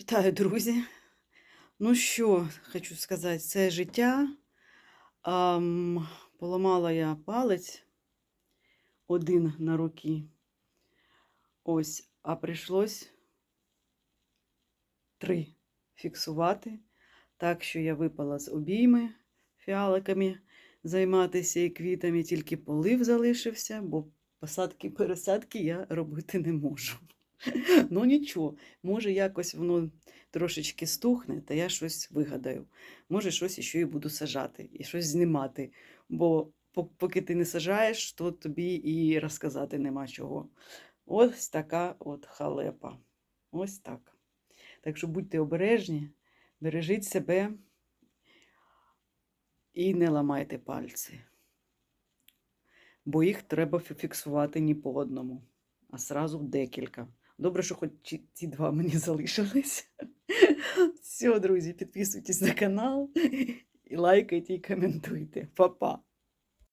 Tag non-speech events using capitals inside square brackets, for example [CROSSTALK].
Вітаю, друзі. Ну що, хочу сказати, це життя. Ам, поламала я палець один на руки. Ось, а прийшлось три фіксувати. Так що я випала з обійми фіаликами займатися і квітами, тільки полив залишився, бо посадки пересадки я робити не можу. [LAUGHS] Ну нічого, може якось воно трошечки стухне, та я щось вигадаю. Може, щось ще і буду сажати, і щось знімати. Бо поки ти не сажаєш, то тобі і розказати нема чого. Ось така от халепа. Ось так. Так що будьте обережні, бережіть себе і не ламайте пальці. Бо їх треба фіксувати не по одному, а сразу декілька. Добре, що хоч ці- два [LAUGHS] мені залишились. Все, друзі, підписуйтесь на канал [LAUGHS] і лайкайте і коментуйте. Па-па!